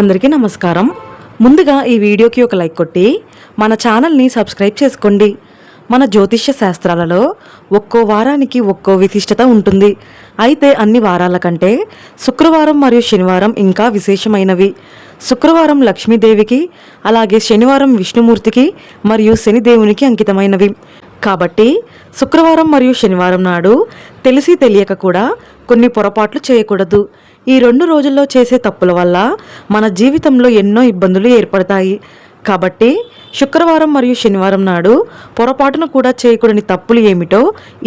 అందరికీ నమస్కారం. ముందుగా ఈ వీడియోకి ఒక లైక్ కొట్టి మన ఛానల్ని సబ్స్క్రైబ్ చేసుకోండి. మన జ్యోతిష్య శాస్త్రాలలో ఒక్కో వారానికి ఒక్కో విశిష్టత ఉంటుంది. అయితే అన్ని వారాల కంటే శుక్రవారం మరియు శనివారం ఇంకా విశేషమైనవి. శుక్రవారం లక్ష్మీదేవికి అలాగే శనివారం విష్ణుమూర్తికి మరియు శనిదేవునికి అంకితమైనవి. కాబట్టి శుక్రవారం మరియు శనివారం నాడు తెలిసి తెలియక కూడా కొన్ని పొరపాట్లు చేయకూడదు. ఈ రెండు రోజుల్లో చేసే తప్పుల వల్ల మన జీవితంలో ఎన్నో ఇబ్బందులు ఏర్పడతాయి. కాబట్టి శుక్రవారం మరియు శనివారం నాడు పొరపాటున కూడా చేయకూడని తప్పులు ఏమిటో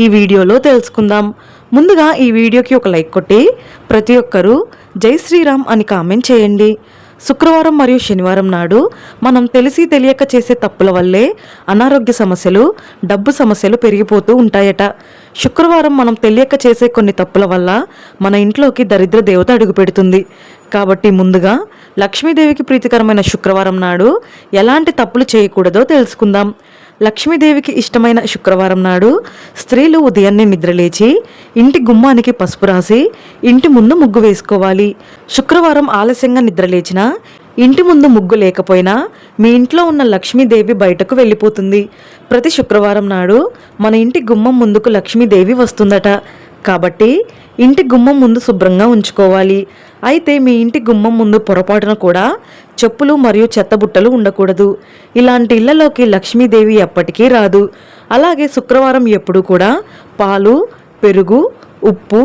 ఈ వీడియోలో తెలుసుకుందాం. ముందుగా ఈ వీడియోకి ఒక లైక్ కొట్టి ప్రతి ఒక్కరూ జై శ్రీరామ్ అని కామెంట్ చేయండి. శుక్రవారం మరియు శనివారం నాడు మనం తెలిసి తెలియక చేసే తప్పుల వల్లే అనారోగ్య సమస్యలు డబ్బు సమస్యలు పెరిగిపోతూ ఉంటాయట. శుక్రవారం మనం తెలియక చేసే కొన్ని తప్పుల వల్ల మన ఇంట్లోకి దరిద్ర దేవత అడుగుపెడుతుంది కాబట్టి ముందుగా లక్ష్మీదేవికి ప్రీతికరమైన శుక్రవారం నాడు ఎలాంటి తప్పులు చేయకూడదో తెలుసుకుందాం. లక్ష్మీదేవికి ఇష్టమైన శుక్రవారం నాడు స్త్రీలు ఉదయాన్నే నిద్రలేచి ఇంటి గుమ్మానికి పసుపు రాసి ఇంటి ముందు ముగ్గు వేసుకోవాలి. శుక్రవారం ఆలస్యంగా నిద్రలేచినా ఇంటి ముందు ముగ్గు లేకపోయినా మీ ఇంట్లో ఉన్న లక్ష్మీదేవి బయటకు వెళ్ళిపోతుంది. ప్రతి శుక్రవారం నాడు మన ఇంటి గుమ్మం ముందుకు లక్ష్మీదేవి వస్తుందట. కాబట్టి ఇంటి గుమ్మం ముందు శుభ్రంగా ఉంచుకోవాలి. అయితే మీ ఇంటి గుమ్మం ముందు పొరపాటున కూడా చెప్పులు మరియు చెత్తబుట్టలు ఉండకూడదు. ఇలాంటి ఇళ్ళలోకి లక్ష్మీదేవి ఎప్పటికీ రాదు. అలాగే శుక్రవారం ఎప్పుడూ కూడా పాలు పెరుగు ఉప్పు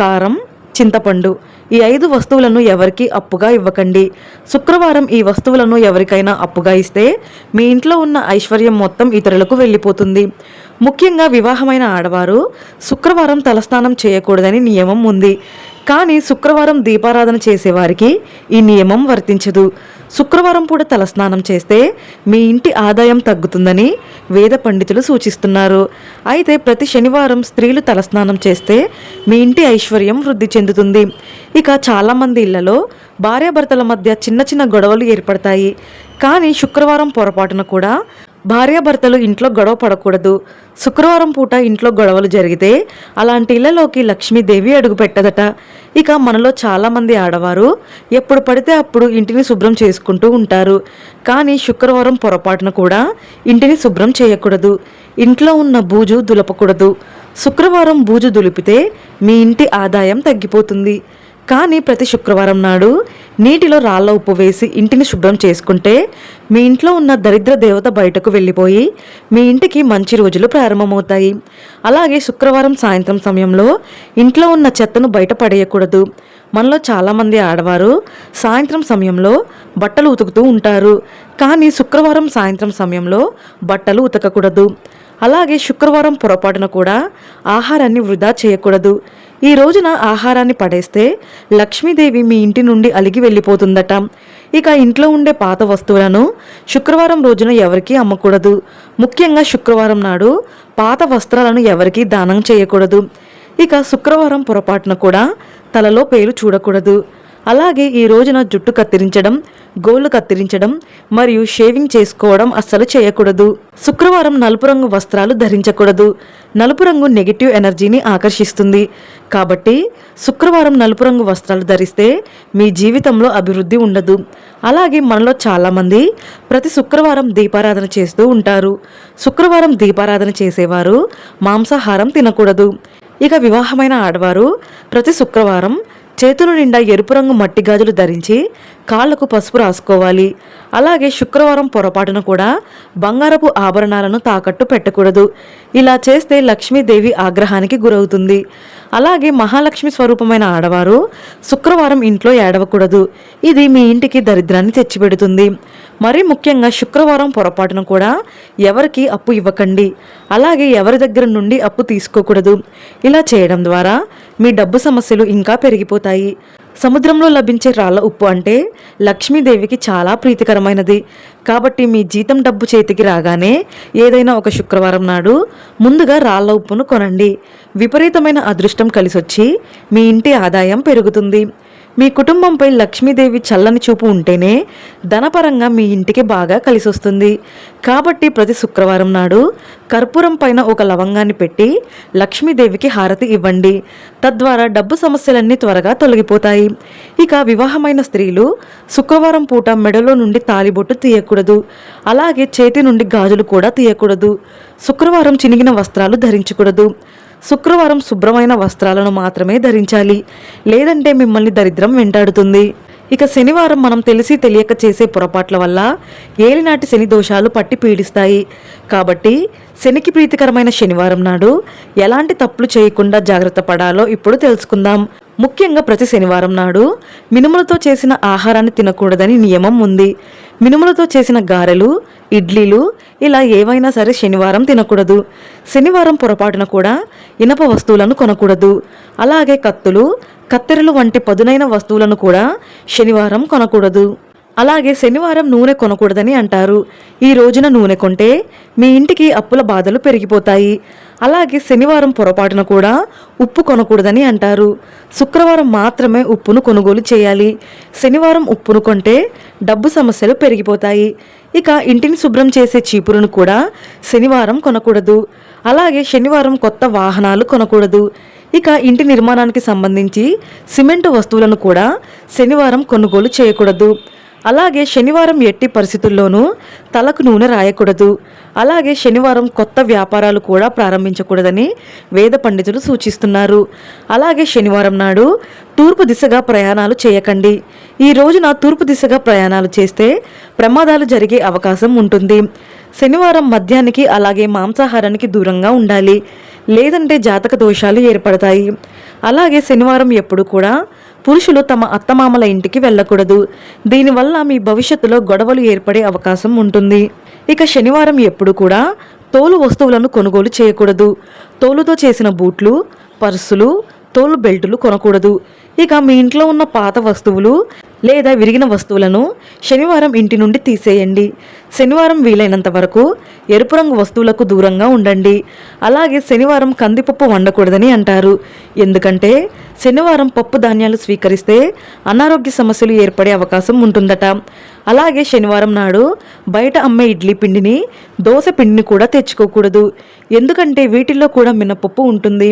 కారం చింతపండు ఈ ఐదు వస్తువులను ఎవరికి అప్పుగా ఇవ్వకండి. శుక్రవారం ఈ వస్తువులను ఎవరికైనా అప్పుగా ఇస్తే మీ ఇంట్లో ఉన్న ఐశ్వర్యం మొత్తం ఇతరులకు వెళ్ళిపోతుంది. ముఖ్యంగా వివాహమైన ఆడవారు శుక్రవారం తలస్నానం చేయకూడదని నియమం ఉంది. కానీ శుక్రవారం దీపారాధన చేసేవారికి ఈ నియమం వర్తించదు. శుక్రవారం పూట తలస్నానం చేస్తే మీ ఇంటి ఆదాయం తగ్గుతుందని వేద పండితులు సూచిస్తున్నారు. అయితే ప్రతి శనివారం స్త్రీలు తలస్నానం చేస్తే మీ ఇంటి ఐశ్వర్యం వృద్ధి చెందుతుంది. ఇక చాలామంది ఇళ్ళలో భార్యాభర్తల మధ్య చిన్న చిన్న గొడవలు ఏర్పడతాయి. కానీ శుక్రవారం పొరపాటున కూడా భార్యాభర్తలు ఇంట్లో గొడవ పడకూడదు. శుక్రవారం పూట ఇంట్లో గొడవలు జరిగితే అలాంటి ఇళ్ళలోకి లక్ష్మీదేవి అడుగు పెట్టదట. ఇక మనలో చాలామంది ఆడవారు ఎప్పుడు పడితే అప్పుడు ఇంటిని శుభ్రం చేసుకుంటూ ఉంటారు. కానీ శుక్రవారం పొరపాటున కూడా ఇంటిని శుభ్రం చేయకూడదు. ఇంట్లో ఉన్న బూజు దులపకూడదు. శుక్రవారం బూజు దులిపితే మీ ఇంటి ఆదాయం తగ్గిపోతుంది. కానీ ప్రతి శుక్రవారం నాడు నీటిలో రాళ్ళ ఉప్పు వేసి ఇంటిని శుభ్రం చేసుకుంటే మీ ఇంట్లో ఉన్న దరిద్ర దేవత బయటకు వెళ్ళిపోయి మీ ఇంటికి మంచి రోజులు ప్రారంభమవుతాయి. అలాగే శుక్రవారం సాయంత్రం సమయంలో ఇంట్లో ఉన్న చెత్తను బయట పడేయకూడదు. మనలో చాలామంది ఆడవారు సాయంత్రం సమయంలో బట్టలు ఉతుకుతూ ఉంటారు. కానీ శుక్రవారం సాయంత్రం సమయంలో బట్టలు ఉతకకూడదు. అలాగే శుక్రవారం పొరపాటున కూడా ఆహారాన్ని వృధా చేయకూడదు. ఈ రోజున ఆహారాన్ని పడేస్తే లక్ష్మీదేవి మీ ఇంటి నుండి అలిగి వెళ్ళిపోతుందట. ఇక ఇంట్లో ఉండే పాత వస్తువులను శుక్రవారం రోజున ఎవరికీ అమ్మకూడదు. ముఖ్యంగా శుక్రవారం నాడు పాత వస్త్రాలను ఎవరికీ దానం చేయకూడదు. ఇక శుక్రవారం పొరపాటున కూడా తలలో పేలు చూడకూడదు. అలాగే ఈ రోజున జుట్టు కత్తిరించడం గోళ్ళు కత్తిరించడం మరియు షేవింగ్ చేసుకోవడం అస్సలు చేయకూడదు. శుక్రవారం నలుపు రంగు వస్త్రాలు ధరించకూడదు. నలుపు రంగు నెగిటివ్ ఎనర్జీని ఆకర్షిస్తుంది. కాబట్టి శుక్రవారం నలుపు రంగు వస్త్రాలు ధరిస్తే మీ జీవితంలో అభివృద్ధి ఉండదు. అలాగే మనలో చాలామంది ప్రతి శుక్రవారం దీపారాధన చేస్తూ ఉంటారు. శుక్రవారం దీపారాధన చేసేవారు మాంసాహారం తినకూడదు. ఇక వివాహమైన ఆడవారు ప్రతి శుక్రవారం చేతుల నిండా ఎరుపు రంగు మట్టి గాజులు ధరించి కాళ్ళకు పసుపు రాసుకోవాలి. అలాగే శుక్రవారం పొరపాటున కూడా బంగారపు ఆభరణాలను తాకట్టు పెట్టకూడదు. ఇలా చేస్తే లక్ష్మీదేవి ఆగ్రహానికి గురవుతుంది. అలాగే మహాలక్ష్మి స్వరూపమైన ఆడవారు శుక్రవారం ఇంట్లో ఏడవకూడదు. ఇది మీ ఇంటికి దరిద్రాన్ని తెచ్చిపెడుతుంది. మరీ ముఖ్యంగా శుక్రవారం పొరపాటున కూడా ఎవరికి అప్పు ఇవ్వకండి. అలాగే ఎవరి దగ్గర నుండి అప్పు తీసుకోకూడదు. ఇలా చేయడం ద్వారా మీ డబ్బు సమస్యలు ఇంకా పెరిగిపోతాయి. సముద్రంలో లభించే రాళ్ళ ఉప్పు అంటే లక్ష్మీదేవికి చాలా ప్రీతికరమైనది. కాబట్టి మీ జీతం డబ్బు చేతికి రాగానే ఏదైనా ఒక శుక్రవారం నాడు ముందుగా రాళ్ళ ఉప్పును కొనండి. విపరీతమైన అదృష్టం కలిసొచ్చి మీ ఇంటి ఆదాయం పెరుగుతుంది. మీ కుటుంబంపై లక్ష్మీదేవి చల్లని చూపు ఉంటేనే ధనపరంగా మీ ఇంటికి బాగా కలిసొస్తుంది. కాబట్టి ప్రతి శుక్రవారం నాడు కర్పూరం పైన ఒక లవంగాన్ని పెట్టి లక్ష్మీదేవికి హారతి ఇవ్వండి. తద్వారా డబ్బు సమస్యలన్నీ త్వరగా తొలగిపోతాయి. ఇక వివాహమైన స్త్రీలు శుక్రవారం పూట మెడలో నుండి తాలిబొట్టు తీయకూడదు. అలాగే చేతి నుండి గాజులు కూడా తీయకూడదు. శుక్రవారం చినిగిన వస్త్రాలు ధరించకూడదు. శుక్రవారం శుభ్రమైన వస్త్రాలను మాత్రమే ధరించాలి. లేదంటే మిమ్మల్ని దరిద్రం వెంటాడుతుంది. ఇక శనివారం మనం తెలిసి తెలియక చేసే పొరపాట్ల వల్ల ఏలినాటి శని దోషాలు పట్టి పీడిస్తాయి. కాబట్టి శనికి ప్రీతికరమైన శనివారం నాడు ఎలాంటి తప్పులు చేయకుండా జాగ్రత్త పడాలో ఇప్పుడు తెలుసుకుందాం. ముఖ్యంగా ప్రతి శనివారం నాడు మినుములతో చేసిన ఆహారాన్ని తినకూడదని నియమం ఉంది. మినుములతో చేసిన గారెలు ఇడ్లీలు ఇలా ఏవైనా సరే శనివారం తినకూడదు. శనివారం పొరపాటున కూడా ఇనప వస్తువులను కొనకూడదు. అలాగే కత్తులు కత్తెరలు వంటి పదునైన వస్తువులను కూడా శనివారం కొనకూడదు. అలాగే శనివారం నూనె కొనకూడదని అంటారు. ఈ రోజున నూనె కొంటే మీ ఇంటికి అప్పుల బాధలు పెరిగిపోతాయి. అలాగే శనివారం పొరపాటున కూడా ఉప్పు కొనకూడదని అంటారు. శుక్రవారం మాత్రమే ఉప్పును కొనుగోలు చేయాలి. శనివారం ఉప్పును కొంటే డబ్బు సమస్యలు పెరిగిపోతాయి. ఇక ఇంటిని శుభ్రం చేసే చీపురును కూడా శనివారం కొనకూడదు. అలాగే శనివారం కొత్త వాహనాలు కొనకూడదు. ఇక ఇంటి నిర్మాణానికి సంబంధించి సిమెంటు వస్తువులను కూడా శనివారం కొనుగోలు చేయకూడదు. అలాగే శనివారం ఎట్టి పరిస్థితుల్లోనూ తలకు నూనె రాయకూడదు. అలాగే శనివారం కొత్త వ్యాపారాలు కూడా ప్రారంభించకూడదని వేద పండితులు సూచిస్తున్నారు. అలాగే శనివారం నాడు తూర్పు దిశగా ప్రయాణాలు చేయకండి. ఈ రోజున తూర్పు దిశగా ప్రయాణాలు చేస్తే ప్రమాదాలు జరిగే అవకాశం ఉంటుంది. శనివారం మద్యానికి అలాగే మాంసాహారానికి దూరంగా ఉండాలి. లేదంటే జాతక దోషాలు ఏర్పడతాయి. అలాగే శనివారం ఎప్పుడు కూడా పురుషులు తమ అత్తమామల ఇంటికి వెళ్ళకూడదు. దీనివల్ల మీ భవిష్యత్తులో గొడవలు ఏర్పడే అవకాశం ఉంటుంది. ఇక శనివారం ఎప్పుడు కూడా తోలు వస్తువులను కొనుగోలు చేయకూడదు. తోలుతో చేసిన బూట్లు పర్సులు తోలు బెల్టులు కొనకూడదు. ఇక మీ ఇంట్లో ఉన్న పాత వస్తువులు లేదా విరిగిన వస్తువులను శనివారం ఇంటి నుండి తీసేయండి. శనివారం వీలైనంత వరకు ఎరుపు రంగు వస్తువులకు దూరంగా ఉండండి. అలాగే శనివారం కందిపప్పు వండకూడదని అంటారు. ఎందుకంటే శనివారం పప్పు ధాన్యాలు స్వీకరిస్తే అనారోగ్య సమస్యలు ఏర్పడే అవకాశం ఉంటుందట. అలాగే శనివారం నాడు బయట అమ్మే ఇడ్లీ పిండిని దోశ పిండిని కూడా తెచ్చుకోకూడదు. ఎందుకంటే వీటిల్లో కూడా మినపప్పు ఉంటుంది.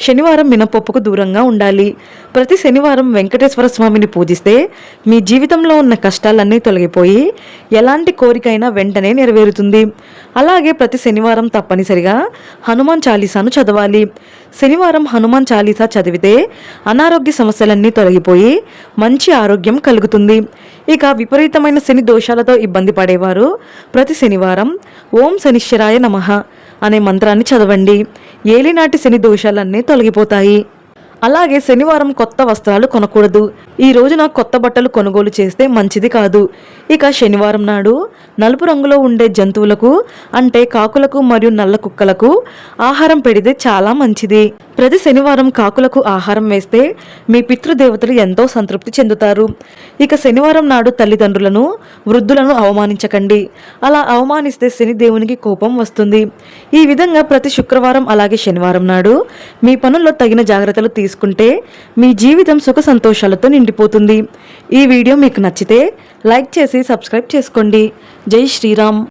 శనివారం మినపప్పుకు దూరంగా ఉండాలి. ప్రతి శనివారం వెంకటేశ్వర స్వామిని పూజిస్తే మీ జీవితంలో ఉన్న కష్టాలన్నీ తొలగిపోయి ఎలాంటి కోరికైనా వెంటనే నెరవేరుతుంది. అలాగే ప్రతి శనివారం తప్పనిసరిగా హనుమాన్ చాలీసాను చదవాలి. శనివారం హనుమాన్ చాలీసా చదివితే అనారోగ్య సమస్యలన్నీ తొలగిపోయి మంచి ఆరోగ్యం కలుగుతుంది. ఇక విపరీతమైన శని దోషాలతో ఇబ్బంది పడేవారు ప్రతి శనివారం ఓం శనిశ్వరాయ నమః అనే మంత్రాన్ని చదవండి. ఏలినాటి శని దోషాలన్నీ తొలగిపోతాయి. అలాగే శనివారం కొత్త వస్త్రాలు కొనకూడదు. ఈ రోజున కొత్త బట్టలు కొనుగోలు చేస్తే మంచిది కాదు. ఇక శనివారం నాడు నలుపు రంగులో ఉండే జంతువులకు అంటే కాకులకు మరియు నల్ల కుక్కలకు ఆహారం పెడితే చాలా మంచిది. ప్రతి శనివారం కాకులకు ఆహారం వేస్తే మీ పితృదేవతలు ఎంతో సంతృప్తి చెందుతారు. ఇక శనివారం నాడు తల్లిదండ్రులను వృద్ధులను అవమానించకండి. అలా అవమానిస్తే శని దేవునికి కోపం వస్తుంది. ఈ విధంగా ప్రతి శుక్రవారం అలాగే శనివారం నాడు మీ పనుల్లో తగిన జాగ్రత్తలు తీసుకుంటే మీ జీవితం సుఖ సంతోషాలతో నిండిపోతుంది. ఈ వీడియో మీకు నచ్చితే లైక్ చేసి సబ్స్క్రైబ్ చేసుకోండి. జై శ్రీరామ్.